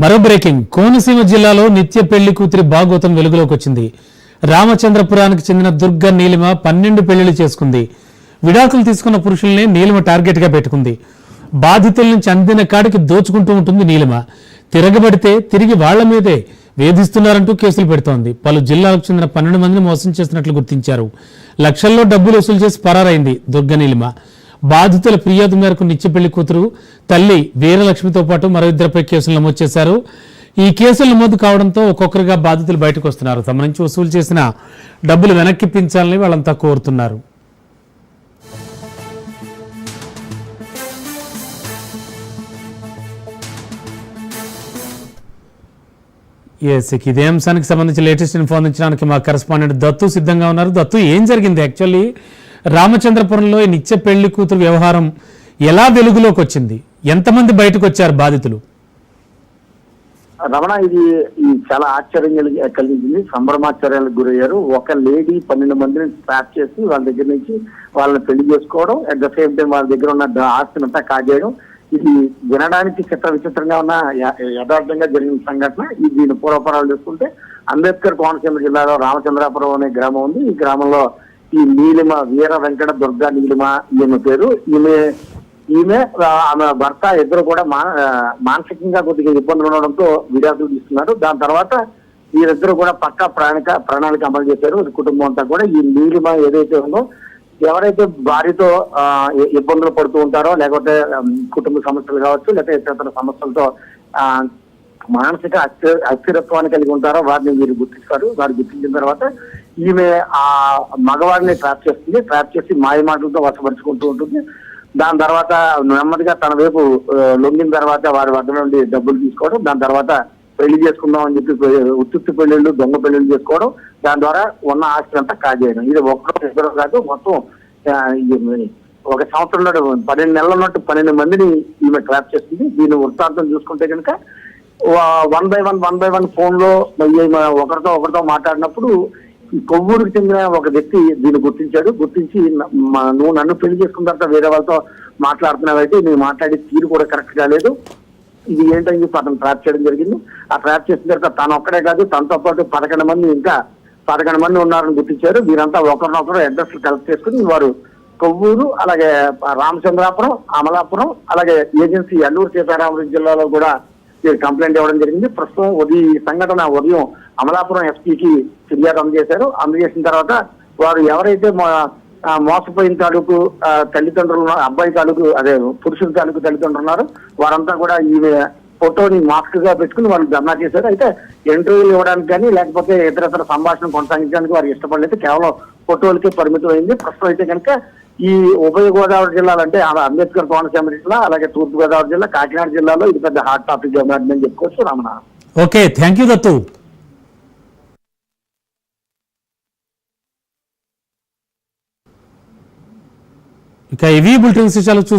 మరో బ్రేకింగ్. కోనసీమ జిల్లాలో నిత్య పెళ్ళి కూతురి భాగవతం వెలుగులోకి వచ్చింది. రామచంద్రపురానికి చెందిన దుర్గ నీలిమ పన్నెండు పెళ్ళిళ్ళు చేసుకుంది. విడాకులు తీసుకున్న పురుషుల్ని నీలిమ టార్గెట్గా పెట్టుకుంది. బాధితుల నుంచి అందిన కాడికి దోచుకుంటూ ఉంటుంది నీలిమ. తిరగబడితే తిరిగి వాళ్ళ మీదే వేధిస్తున్నారంటూ కేసులు పెడుతోంది. పలు జిల్లాలకు చెందిన పన్నెండు మందిని మోసం చేసినట్లు గుర్తించారు. లక్షల్లో డబ్బులు వసూలు చేసి పరారైంది దుర్గ నీలిమ. బాధితుల ఫిర్యాదు మేరకు నిత్య పెళ్ళి కూతురు తల్లి వీరలక్ష్మితో పాటు మరో ఇద్దరిపై కేసులు నమోదు చేశారు. ఈ కేసులు నమోదు కావడంతో ఒక్కొక్కరుగా బాధితులు బయటకు వస్తున్నారు. తమ నుంచి వసూలు చేసిన డబ్బులు వెనక్కిప్పించాలని వాళ్ళంతా కోరుతున్నారు. ఎస్ ఇదే అంశానికి సంబంధించి లేటెస్ట్ ఇన్ఫో అందించడానికి మా కరెస్పాండెంట్ దత్తు సిద్ధంగా ఉన్నారు. దత్తు ఏం జరిగింది? యాక్చువల్లీ రామచంద్రపురంలో ఈ నిత్య పెళ్ళి కూతురు వ్యవహారం ఎలా వెలుగులోకి వచ్చింది? ఎంతమంది బయటకు వచ్చారు బాధితులు? రమణ ఇది చాలా ఆశ్చర్యం కలిగి- కలిగించింది. సంభ్రమాశ్చర్యాలకు గురయ్యారు. ఒక లేడీ పన్నెండు మందిని ట్రాప్ చేసి వాళ్ళ దగ్గర నుంచి వాళ్ళని పెళ్ళి చేసుకోవడం అట్ ద సేమ్ టైం వాళ్ళ దగ్గర ఉన్న ఆస్తిని అంతా కాజేయడం. ఇది వినడానికి చిత్ర విచిత్రంగా ఉన్న యథార్థంగా జరిగిన సంఘటన. ఈ దీని పూర్వపరాలు చూసుకుంటే అంబేద్కర్ కోనసీమ జిల్లాలో రామచంద్రాపురం అనే గ్రామం ఉంది. ఈ గ్రామంలో ఈ నీలిమ వీర వెంకట దుర్గా నీలిమ ఈమె పేరు. ఈమె ఈమె ఆమె భర్త ఇద్దరు కూడా మానసికంగా కొద్దిగా ఇబ్బందులు ఉండడంతో విడాకులు తీసుకున్నారు. దాని తర్వాత వీరిద్దరు కూడా పక్కా ప్రణాళిక ప్రణాళిక అమలు చేశారు. కుటుంబం అంతా కూడా ఈ నీలిమ ఏదైతే ఉందో ఎవరైతే భార్యతో ఇబ్బందులు పడుతూ ఉంటారో లేకపోతే కుటుంబ సమస్యలు కావచ్చు లేకపోతే ఇతర సమస్యలతో ఆ, మానసిక అస్థిర అస్థిరత్వాన్ని కలిగి ఉంటారో వారిని వీరు గుర్తిస్తారు. వారు గుర్తించిన తర్వాత ఈమె ఆ మగవాడిని ట్రాప్ చేస్తుంది. ట్రాప్ చేసి మాయ మాటలతో వశపరుచుకుంటూ ఉంటుంది. దాని తర్వాత నెమ్మదిగా తన వైపు లొంగిన తర్వాత వారి వద్ద నుండి డబ్బులు తీసుకోవడం దాని తర్వాత పెళ్ళి చేసుకుందాం అని చెప్పి పె- ఉత్తుత్తి పెళ్ళిళ్ళు దొంగ పెళ్ళిళ్ళు చేసుకోవడం దాని ద్వారా ఉన్న ఆస్తి అంతా కాజేయడం. ఇది ఒక్కరో ఇద్దరు కాదు మొత్తం ఒక సంవత్సరం ఒక సంవత్సరంలో పన్నెండు నెలల ఉన్నట్టు పన్నెండు మందిని ఈమె ట్రాప్ చేస్తుంది. దీని వృత్తాంతం చూసుకుంటే కనుక one by one one by one ఫోన్లో ఒకరితో ఒకరితో మాట్లాడినప్పుడు కొవ్వూరుకు చెందిన ఒక వ్యక్తి దీన్ని గుర్తించాడు. గుర్తించి మా- నువ్వు నన్ను పెళ్ళి చేసుకున్న తర్వాత వేరే వాళ్ళతో మాట్లాడుతున్నావైతే నువ్వు మాట్లాడే తీరు కూడా కరెక్ట్ కాలేదు ఇది ఏంటని చెప్పి అతను ట్రాప్ చేయడం జరిగింది. ఆ ట్రాప్ చేసిన తర్వాత తను ఒక్కడే కాదు తనతో పాటు పదకొండు మంది ఇంకా పదకొండు మంది ఉన్నారని గుర్తించారు. వీరంతా ఒకరినొకరు అడ్రస్ కలెక్ట్ చేసుకుని వారు కొవ్వూరు అలాగే రామచంద్రాపురం అమలాపురం అలాగే ఏజెన్సీ అల్లూరు సీతారామరాజు జిల్లాలో కూడా కంప్లైంట్ ఇవ్వడం జరిగింది. ప్రస్తుతం ఉదయం ఈ సంఘటన ఉదయం అమలాపురం ఎస్పీకి ఫిర్యాదు అందజేశారు. అందజేసిన తర్వాత వారు ఎవరైతే మో- మోసపోయిన తాలూకు తల్లిదండ్రులు అబ్బాయి తాలూకు అదే పురుషుల తాలూకు తల్లిదండ్రులు ఉన్నారు వారంతా కూడా ఈ ఫోటోని మాస్క్గా పెట్టుకుని వాళ్ళు ధర్నా చేశారు. అయితే ఇంటర్వ్యూలు ఇవ్వడానికి కానీ లేకపోతే ఇతర ఇతర సంభాషణ కొనసాగించడానికి వారు ఇష్టపడలేదు. కేవలం ఫోటోలకే పరిమితం అయింది ప్రస్తుతం అయితే కనుక ఈ ఉభయ గోదావరి జిల్లాలు అంటే ఆ అంబేద్కర్ కోనసీమ జిల్లా అలాగే తూర్పు గోదావరి జిల్లా కాకినాడ జిల్లాలో ఇది పెద్ద హాట్ టాపిక్గా మారిందని చెప్పుకోవచ్చు. Ramana okay thank you Dattu. ఇక ఇవి బులెటిన్ విశేషాలు చూస్తే